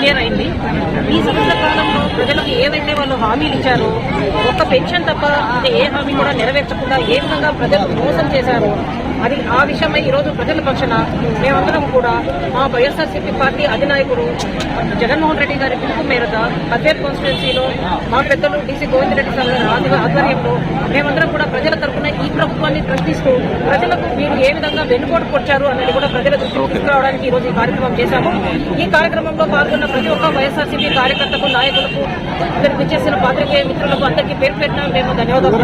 One year అయింది. ఈ సంవత్సర కాలంలో ప్రజలకు ఏవైతే వాళ్ళు హామీలు ఇచ్చారో ఒక్క పెన్షన్ తప్ప అంటే ఏ హామీ కూడా నెరవేర్చకుండా ఏ విధంగా ప్రజలు మోసం చేశారో అది ఆ విషయమై ఈ రోజు ప్రజల పక్షాన మేమందరం కూడా మా వైఎస్ఆర్సీపీ పార్టీ అధినాయకుడు జగన్మోహన్ రెడ్డి గారి పిలుపు మేరకు పద్వేర్ కాన్స్టిట్యున్సీలో మా పెద్దలు డీసీ గోవింద్ రెడ్డి సార్ గారి ఆధ్వర్యంలో మేమందరం కూడా ప్రజల తరఫున ఈ ప్రభుత్వాన్ని ప్రశ్నిస్తూ ప్రజలకు మీరు ఏ విధంగా వెన్నుపోటు పొచ్చారు అన్నది కూడా ప్రజల దృష్టికి తీసుకురావడానికి ఈ రోజు ఈ కార్యక్రమం చేశాము. ఈ కార్యక్రమంలో పాల్గొన్న ప్రతి ఒక్క వైఎస్ఆర్సీపీ కార్యకర్తకు నాయకులకు ఇక్కడికి చేసిన పాత్రికేయ మిత్రులకు అందరికీ పేరు పెట్టిన మేము ధన్యవాదాలు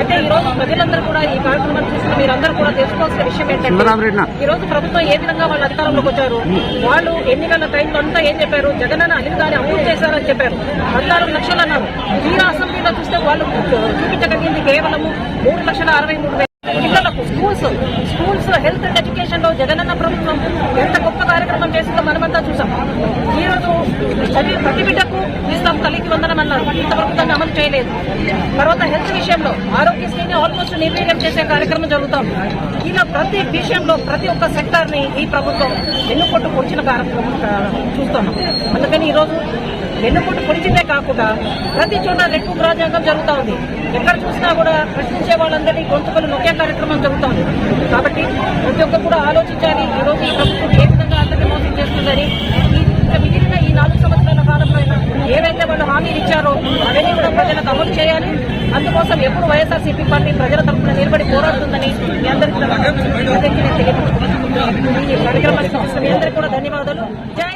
అయితే ఈ రోజు ప్రజలందరూ కూడా ఈ కార్యక్రమాన్ని చూసిన మీరందరూ కూడా తెలుసుకోవాల్సిన విషయం ఏంటంటే ఈ రోజు ప్రభుత్వం ఏ విధంగా వాళ్ళ అధికారంలోకి వచ్చారు? వాళ్ళు ఎన్నికల టైంలో అంతా ఏం చెప్పారు? జగనన్న అనిల్ గారి అమలు చేశారని చెప్పారు. పద్నాలుగు లక్షలు అన్నారు. తీరా అసెంబ్లీలో చూస్తే వాళ్ళు చూపించగలిగింది కేవలము మూడు లక్షల అరవై మూడు వేల పిల్లలకు స్కూల్స్ స్కూల్స్ హెల్త్ అండ్ ఎడ్యుకేషన్లో జగనన్న ప్రభుత్వం ఎంత గొప్ప కార్యక్రమం చేసిందో మనమంతా చూసాం. ఈ రోజు చదివి ప్రతి బిడ్డకు ఇస్తాం కలిగి వందనం అన్నారు ఇంతవరకు దాన్ని అమలు చేయలేదు. తర్వాత హెల్త్ విషయంలో ఆరోగ్యశ్రీని ఆల్మోస్ట్ నిర్వీర్యం చేసే కార్యక్రమం జరుగుతాం. ఇలా ప్రతి విషయంలో ప్రతి ఒక్క సెక్టార్ని ఈ ప్రభుత్వం వెన్నుకొట్టు పొడిచిన కార్యక్రమం చూస్తున్నాం. అందుకని ఈ రోజు పొడిచిందే కాకుండా ప్రతి చోట రెట్టు రాజ్యాంగం జరుగుతూ ఉంది. ఎక్కడ చూసినా కూడా ప్రశ్నించే వాళ్ళందరినీ గొంతుకలు నొక్కే కార్యక్రమం జరుగుతూ ఉంది. కాబట్టి ప్రతి ఒక్కరు కూడా ఆలోచించాలి. ఈ రోజు ఈ ప్రభుత్వం ఏ విధంగా అందరినీ మోసం చేస్తుందని. ఈ ఇంకా మిగిలిన ఈ నాలుగు సంవత్సరాల కాలంలో అయినా ఏవైతే వాళ్ళు హామీలు ఇచ్చారో అవన్నీ కూడా ప్రజలకు అమలు చేయాలి. అందుకోసం ఎప్పుడు వైఎస్ఆర్సీపీ పార్టీ ప్రజల తరఫున నిలబడి పోరాడుతుందని మీ అందరికీ తెలియదు ఈ కార్యక్రమానికి మీ అందరికీ కూడా ధన్యవాదాలు. జై